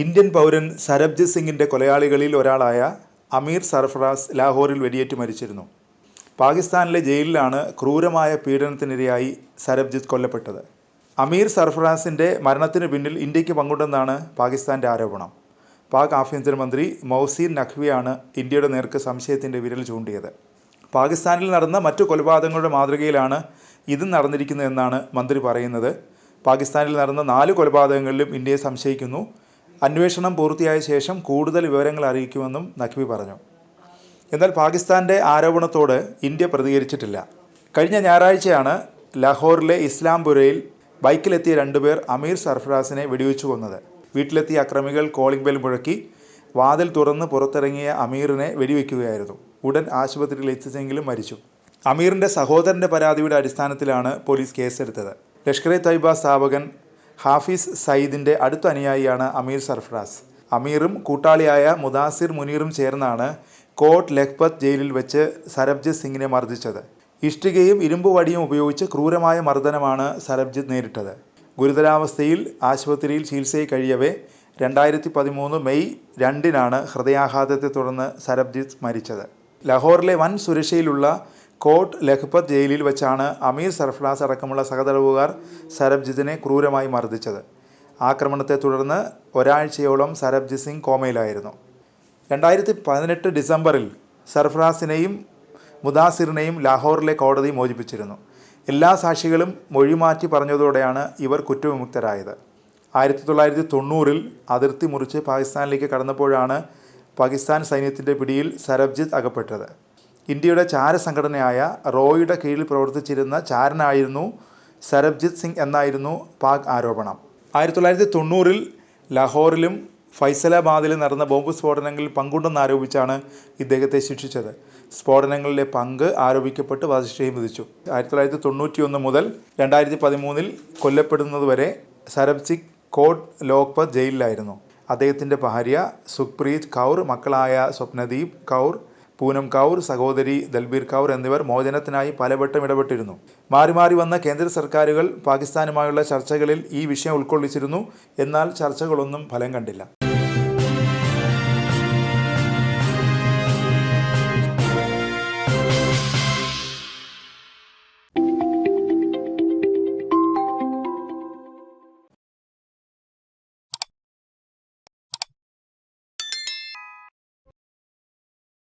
Indian പൗരൻ സരബ്ജിത് സിംഗിന്റെ കൊലയാളികളിൽ ഒരാളായ അമീർ സർഫറാസ് ലാഹോറിൽ വെടിയേറ്റ് മരിച്ചിരുന്നു. പാകിസ്ഥാനിലെ ജയിലിലാണ് ക്രൂരമായ പീഡനത്തിനിരയായി സരബ്ജിത്ത് കൊല്ലപ്പെട്ടത്. അമീർ സർഫറാസിന്റെ മരണത്തിന് പിന്നിൽ ഇന്ത്യയ്ക്ക് പങ്കുണ്ടെന്നാണ് പാകിസ്ഥാന്റെ ആരോപണം. പാക് ആഭ്യന്തരമന്ത്രി മൗസീൻ നഖ്വിയാണ് ഇന്ത്യയുടെ നേർക്ക് സംശയത്തിന്റെ വിരൽ ചൂണ്ടിയത്. പാകിസ്ഥാനിൽ നടന്ന മറ്റു കൊലപാതകങ്ങളുടെ മാതൃകയിലാണ് ഇതും നടന്നിരിക്കുന്നതെന്നാണ് മന്ത്രി പറയുന്നത്. പാകിസ്ഥാനിൽ നടന്ന നാല് കൊലപാതകങ്ങളിലും ഇന്ത്യയെ സംശയിക്കുന്നു. അന്വേഷണം പൂർത്തിയായ ശേഷം കൂടുതൽ വിവരങ്ങൾ അറിയിക്കുമെന്നും നഖ്വി പറഞ്ഞു. എന്നാൽ പാകിസ്ഥാന്റെ ആരോപണത്തോട് ഇന്ത്യ പ്രതികരിച്ചിട്ടില്ല. കഴിഞ്ഞ ഞായറാഴ്ചയാണ് ലാഹോറിലെ ഇസ്ലാംപുരയിൽ ബൈക്കിലെത്തിയ രണ്ടുപേർ അമീർ സർഫറാസിനെ വെടിവെച്ചു കൊന്നത്. വീട്ടിലെത്തിയ അക്രമികൾ കോളിംഗ് ബെൽ മുഴക്കി വാതിൽ തുറന്ന് പുറത്തിറങ്ങിയ അമീറിനെ വെടിവെക്കുകയായിരുന്നു. ഉടൻ ആശുപത്രിയിൽ എത്തിച്ചെങ്കിലും മരിച്ചു. അമീറിന്റെ സഹോദരന്റെ പരാതിയുടെ അടിസ്ഥാനത്തിലാണ് പോലീസ് കേസെടുത്തത്. ലഷ്കർ എ തൈബ സ്ഥാപകൻ ഹാഫിസ് സയ്യിദിന്റെ അടുത്ത അനുയായിയാണ് അമീർ സർഫറാസ്. അമീറും കൂട്ടാളിയായ മുദാസിർ മുനീറും ചേർന്നാണ് കോട്ട് ലഖ്പത് ജയിലിൽ വെച്ച് സരബ്ജിത് സിംഗിനെ മർദ്ദിച്ചത്. ഇഷ്ടികയും ഇരുമ്പുവടിയും ഉപയോഗിച്ച് ക്രൂരമായ മർദ്ദനമാണ് സരബ്ജിത് നേരിട്ടത്. ഗുരുതരാവസ്ഥയിൽ ആശുപത്രിയിൽ ചികിത്സയിൽ കഴിയവേ രണ്ടായിരത്തി പതിമൂന്ന് മെയ് രണ്ടിനാണ് ഹൃദയാഘാതത്തെ തുടർന്ന് സരബ്ജിത്ത് മരിച്ചത്. ലാഹോറിലെ വൻ സുരക്ഷയിലുള്ള കോട്ട് ലഖ്പത് ജയിലിൽ വെച്ചാണ് അമീർ സർഫറാസ് അടക്കമുള്ള സഹതടവുകാർ സരബ്ജിത്തിനെ ക്രൂരമായി മർദ്ദിച്ചത്. ആക്രമണത്തെ തുടർന്ന് ഒരാഴ്ചയോളം സരബ്ജിത് സിംഗ് കോമയിലായിരുന്നു. രണ്ടായിരത്തി പതിനെട്ട് ഡിസംബറിൽ സർഫ്രാസിനെയും മുദാസിറിനെയും ലാഹോറിലെ കോടതി മോചിപ്പിച്ചിരുന്നു. എല്ലാ സാക്ഷികളും മൊഴിമാറ്റി പറഞ്ഞതോടെയാണ് ഇവർ കുറ്റവിമുക്തരായത്. ആയിരത്തി തൊള്ളായിരത്തി തൊണ്ണൂറിൽ അതിർത്തി മുറിച്ച് പാകിസ്ഥാനിലേക്ക് കടന്നപ്പോഴാണ് പാകിസ്ഥാൻ സൈന്യത്തിന്റെ പിടിയിൽ സരബ്ജിത്ത് അകപ്പെട്ടത്. ഇന്ത്യയുടെ ചാര സംഘടനയായ റോയുടെ കീഴിൽ പ്രവർത്തിച്ചിരുന്ന ചാരനായിരുന്നു സരബ്ജിത് സിംഗ് എന്നായിരുന്നു പാക് ആരോപണം. ആയിരത്തി തൊള്ളായിരത്തി തൊണ്ണൂറിൽ ലാഹോറിലും ഫൈസലാബാദിലും നടന്ന ബോംബ് സ്ഫോടനങ്ങളിൽ പങ്കുണ്ടെന്നാരോപിച്ചാണ് ഇദ്ദേഹത്തെ ശിക്ഷിച്ചത്. സ്ഫോടനങ്ങളിലെ പങ്ക് ആരോപിക്കപ്പെട്ട് വധശിക്ഷയും വിധിച്ചു. ആയിരത്തി തൊള്ളായിരത്തി തൊണ്ണൂറ്റി ഒന്ന് മുതൽ രണ്ടായിരത്തി പതിമൂന്നിൽ കൊല്ലപ്പെടുന്നതുവരെ സരബ്സിക് കോട്ട് ലോക്പത് ജയിലിലായിരുന്നു. അദ്ദേഹത്തിന്റെ ഭാര്യ സുഖ്പ്രീത് കൗർ മക്കളായ സ്വപ്നദീപ് കൗർ പൂനം കൗർ സഹോദരി ദൽബീർ കൗർ എന്നിവർ മോചനത്തിനായി പലവട്ടം ഇടപെട്ടിരുന്നു. മാറി മാറി വന്ന കേന്ദ്ര സർക്കാരുകൾ പാകിസ്ഥാനുമായുള്ള ചർച്ചകളിൽ ഈ വിഷയം ഉൾക്കൊള്ളിച്ചിരുന്നു. എന്നാൽ ചർച്ചകളൊന്നും ഫലം കണ്ടില്ല.